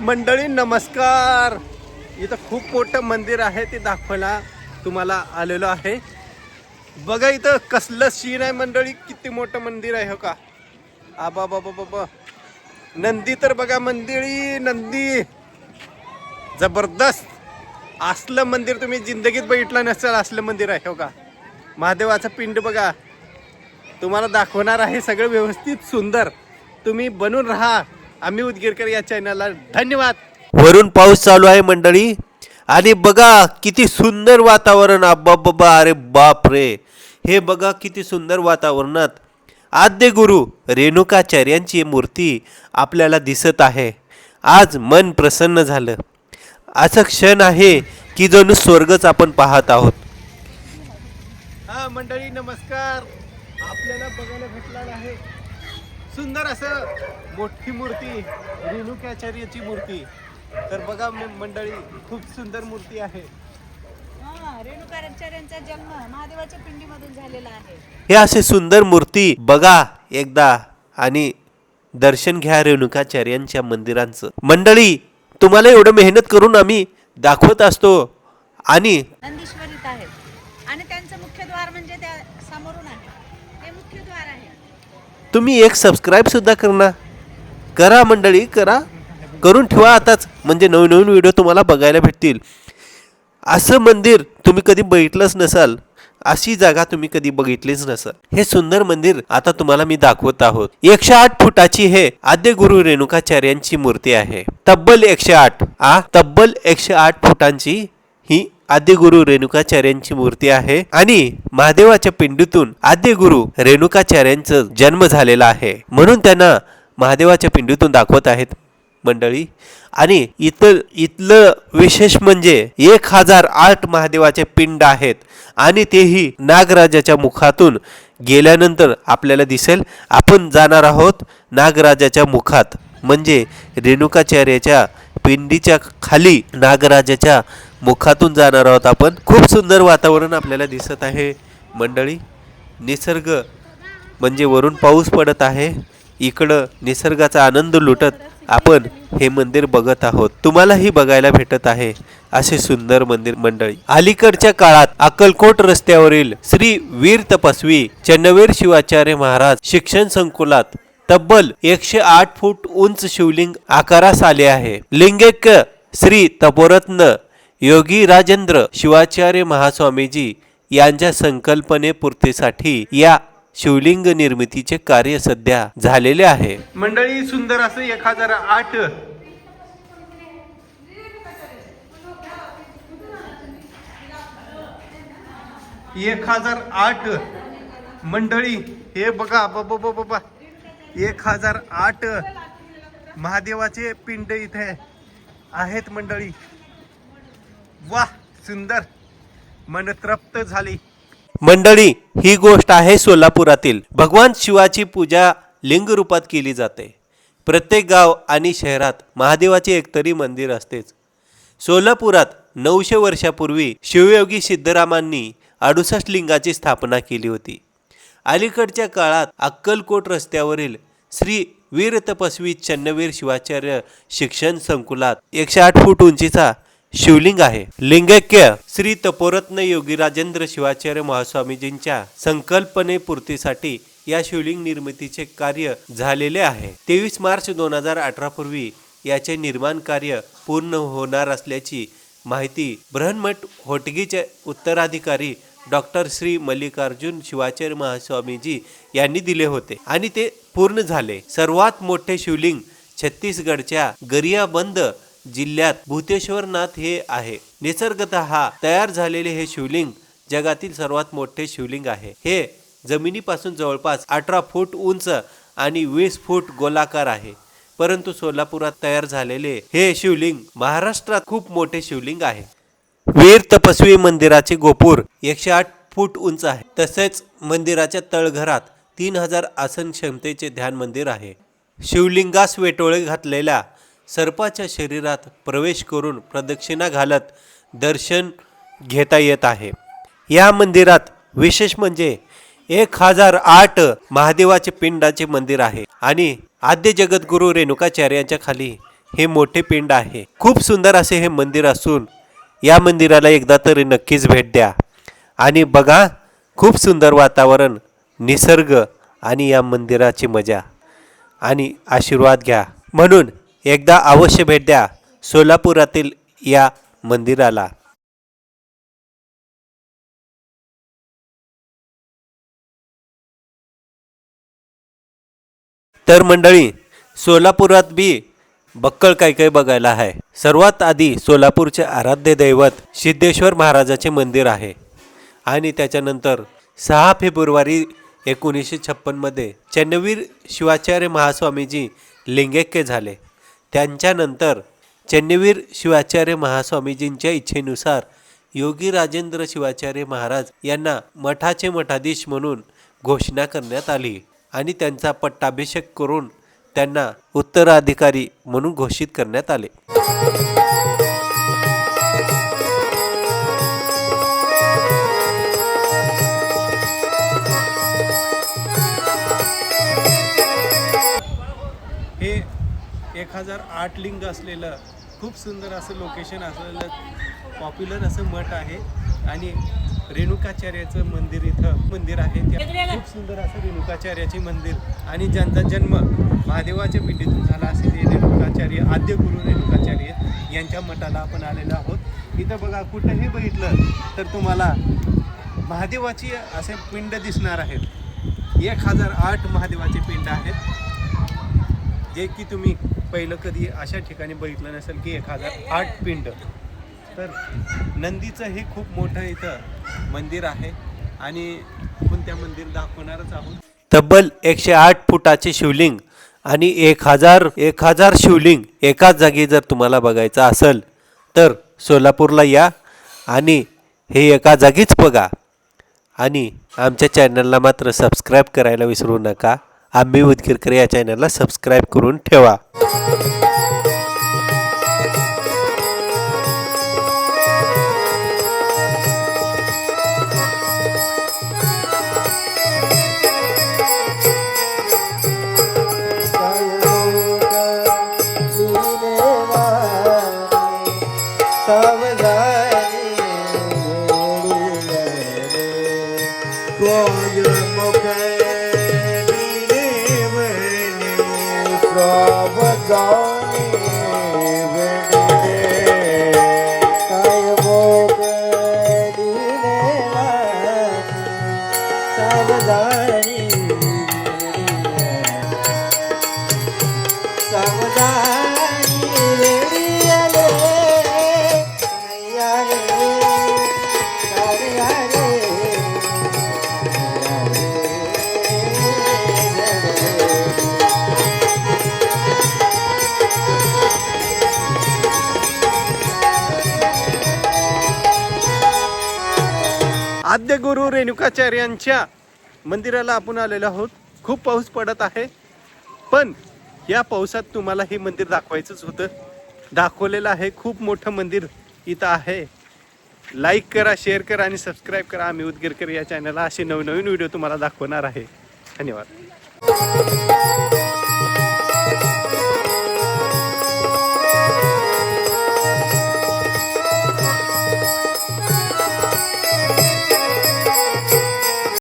मंडळी नमस्कार. इथं खूप मोठं मंदिर आहे ते दाखवायला तुम्हाला आलेलो आहे. बघा इथं कसलं सीन आहे मंडळी किती मोठं मंदिर आहे हो का? आबा बाबा बाबा नंदी तर बघा मंदिरी नंदी. जबरदस्त. असलं मंदिर तुम्ही जिंदगीत बघितलं नसेल असलं मंदिर आहे हो का? महादेवाचं पिंड बघा. तुम्हाला दाखवणार आहे सगळं व्यवस्थित सुंदर. तुम्ही बनून राहा. आम्ही उदगीरकर या चॅनलला धन्यवाद. वरून पाऊस चालू आहे मंडळी. आणि बघा किती सुंदर वातावरण. बाबा अरे बाप रे हे बघा किती सुंदर वातावरणात. आद्य गुरु रेणुकाचार्यांची मूर्ती आपल्याला दिसत आहे. आज मन प्रसन्न झालं. असं क्षण आहे की जणू स्वर्गच आपण पाहत आहोत. हा मंडळी नमस्कार. आपल्याला बघायला भेटणार आहे. सुंदर असं मोठी मूर्ती रेणुकाचार्याची मूर्ती. तर बघा म- मंडळी खूप सुंदर मूर्ती आहे. हा, रेणुकाचार्यांचा जन्म महादेवाच्या पिंडीमधून झालेला आहे. हे असे सुंदर मूर्ती बघा एकदा आणि दर्शन घ्या रेणुकाचार्यांच्या मंदिरांचं. मंडळी तुम्हाला एवढं मेहनत करून आम्ही दाखवत असतो आणि नंदीश्वरीत आहेत आणि त्यांचं मुख्य द्वार म्हणजे त्या समोरून आहे. ते मुख्य द्वार आहे तुम्ही एक सबस्क्राईबसुद्धा सुद्धा करा करा मंडळी करा. करून ठेवा आताच. म्हणजे नवीन नवीन व्हिडिओ तुम्हाला बघायला भेटतील. असं मंदिर तुम्ही कधी बघितलंच नसाल अशी जागा तुम्ही कधी बघितलीच नसाल. हे सुंदर मंदिर आता तुम्हाला मी दाखवत आहोत. एकशे आठ फुटाची हे आद्य गुरु रेणुकाचार्यांची मूर्ती आहे. तब्बल एकशे आठ. आ? तब्बल एकशे आठ फुटांची ही आद्यगुरु रेणुकाचार्यांची मूर्ती आहे आणि महादेवाच्या पिंडीतून आद्य रेणुकाचार्यांचा जन्म झालेला आहे. म्हणून त्यांना महादेवाच्या पिंडीतून दाखवत आहेत मंडळी. आणि इथं इथलं विशेष म्हणजे एक हजार आठ महादेवाचे पिंड आहेत आणि तेही नागराजाच्या मुखातून गेल्यानंतर आपल्याला दिसेल. आपण जाणार आहोत नागराजाच्या मुखात. म्हणजे रेणुकाचार्याच्या पिंडीच्या खाली नागराजाच्या मुखातून जाणार आहोत आपण. खूप सुंदर वातावरण आपल्याला दिसत आहे मंडळी. निसर्ग म्हणजे वरून पाऊस पडत आहे. इकडं निसर्गाचा आनंद लुटत आपण हे मंदिर बघत आहोत. तुम्हालाही बघायला भेटत आहे असे सुंदर मंदिर मंडळी. अलीकडच्या काळात अक्कलकोट रस्त्यावरील श्री वीर तपस्वी चन्नवीर शिवाचार्य महाराज शिक्षण संकुलात तब्बल एकशे आठ फूट उंच शिवलिंग आकारास आले आहे. लिंगेक श्री तपोरत्न योगी राजेंद्र शिवाचार्य महास्वामीजी यांच्या संकल्पनेपूर्तीसाठी या शिवलिंग निर्मितीचे कार्य सध्या झालेले आहे. मंडळी सुंदर असं एक हजार आठ एक हजार आठ मंडळी हे बघा बाबा बाबा बाबा एक हजार आठ महादेवाचे पिंड इथे आहेत मंडळी. वा सुंदर. मन तृप्त झाली. मंडळी ही गोष्ट आहे सोलापुरातील. भगवान शिवाची पूजा लिंग रूपात केली जाते. प्रत्येक गाव आणि शहरात महादेवाचे एकतरी मंदिर असतेच. सोलापुरात नऊशे वर्षापूर्वी शिवयोगी सिद्धरामांनी अडुसष्ट लिंगाची स्थापना केली होती. अलीकडच्या काळात अक्कलकोट रस्त्यावरील श्री वीर तपस्वी चन्नवीर शिवाचार्य शिक्षण संकुलात एकशे आठ फूट उंचीचा शिवलिंग आहे. लिंगैक्य श्री तपोरत्न योगी राजेंद्र शिवाचार्य महास्वामीजींच्या संकल्पनेपूर्तीसाठी या शिवलिंग निर्मितीचे कार्य झालेले आहे. तेवीस मार्च दोन हजार अठरा पूर्वी याचे निर्माण कार्य पूर्ण होणार असल्याची माहिती बृहन्मठ होटगीचे उत्तराधिकारी डॉक्टर श्री मल्लिकार्जुन शिवाचार्य महास्वामीजी यांनी दिले होते. आणि ते पूर्ण झाले. सर्वात मोठे शिवलिंग छत्तीसगडच्या गरियाबंद जिल्ह्यात भूतेश्वरनाथ हे आहे. निसर्गत हा तयार झालेले हे शिवलिंग जगातील सर्वात मोठे शिवलिंग आहे. हे जमिनीपासून जवळपास अठरा फूट उंच आणि वीस फूट गोलाकार आहे. परंतु सोलापुरात तयार झालेले हे शिवलिंग महाराष्ट्रात खूप मोठे शिवलिंग आहे. वीर तपस्वी मंदिराचे गोपूर एकशे आठ फूट उंच आहे. तसेच मंदिराच्या तळघरात तीन हजार आसन क्षमतेचे ध्यान मंदिर आहे. शिवलिंगास वेटोळे घातलेल्या सर्पाच्या शरीरात प्रवेश करून प्रदक्षिणा घालत दर्शन घेता येत आहे. या मंदिरात विशेष म्हणजे एक हजार आठ महादेवाचे पिंडाचे मंदिर आहे आणि आद्य जगद्गुरू रेणुकाचार्यांच्या खाली हे मोठे पिंड आहे. खूप सुंदर असे हे मंदिर असून या मंदिराला एकदा तरी नक्कीच भेट द्या. आणि बघा खूप सुंदर वातावरण निसर्ग आणि या मंदिराची मजा. आणि आशीर्वाद घ्या. म्हणून एकदा अवश्य भेट द्या सोलापुरातील या मंदिराला. तर मंडळी सोलापुरात बी बक्कळ काय काय बघायला आहे? सर्वात आधी सोलापूरचे आराध्य दैवत सिद्धेश्वर महाराजाचे मंदिर आहे. आणि त्याच्यानंतर सहा फेब्रुवारी एकोणीसशे छप्पनमध्ये चन्नवीर शिवाचार्य महास्वामीजी लिंगैक्य झाले. त्यांच्यानंतर चन्नवीर शिवाचार्य महास्वामीजींच्या इच्छेनुसार योगी राजेंद्र शिवाचार्य महाराज यांना मठाचे मठाधीश म्हणून घोषणा करण्यात आली. आणि त्यांचा पट्टाभिषेक करून त्यांना उत्तराधिकारी म्हणून घोषित करण्यात आले. हे एक हजार आठ लिंग असलेलं खूप सुंदर असं लोकेशन असलेलं पॉप्युलर असं मठ आहे. आणि रेणुकाचार्याचं मंदिर इथं मंदिर आहे. त्या खूप सुंदर असं रेणुकाचार्याचे मंदिर. आणि ज्यांचा जन्म महादेवाच्या पिंडीतून झाला असेल ते रेणुकाचार्य आद्य गुरु रेणुकाचार्य यांच्या मठाला आपण आलेलो आहोत. इथं बघा कुठंही बघितलं तर तुम्हाला महादेवाची असे पिंड दिसणार आहेत. एक हजार आठ महादेवाचे पिंड आहेत. जे की तुम्ही पहिलं कधी अशा ठिकाणी बघितलं नसेल की एक हजार आठ पिंड. तर नंदीचं हे खूप मोठं इथं मंदिर आहे आणि आपण त्या मंदिर दाखवणारच आहोत. तब्बल एकशे आठ फुटाचे शिवलिंग आणि एक हजार एक हजार शिवलिंग एकाच जागी जर तुम्हाला बघायचं असेल तर सोलापूरला या आणि हे एका जागीच बघा. आणि आमच्या चॅनलला मात्र सबस्क्राईब करायला विसरू नका. आम्ही उदगीरकर या चॅनलला सबस्क्राईब करून ठेवा. સમજાય કોણ મુખે પ્રભ જાઓ आद्य गुरु रेणुकाचार्यांच्या मंदिराला आपण आलेलो आहोत. खूप पाऊस पडत आहे. पण या पावसात तुम्हाला हे मंदिर दाखवायचंच होतं. दाखवलेलं आहे. खूप मोठं मंदिर इथं आहे. लाईक करा शेअर करा आणि सबस्क्राईब करा. आम्ही उदगीरकर या चॅनलला असे नवनवीन व्हिडिओ तुम्हाला दाखवणार आहे. धन्यवाद.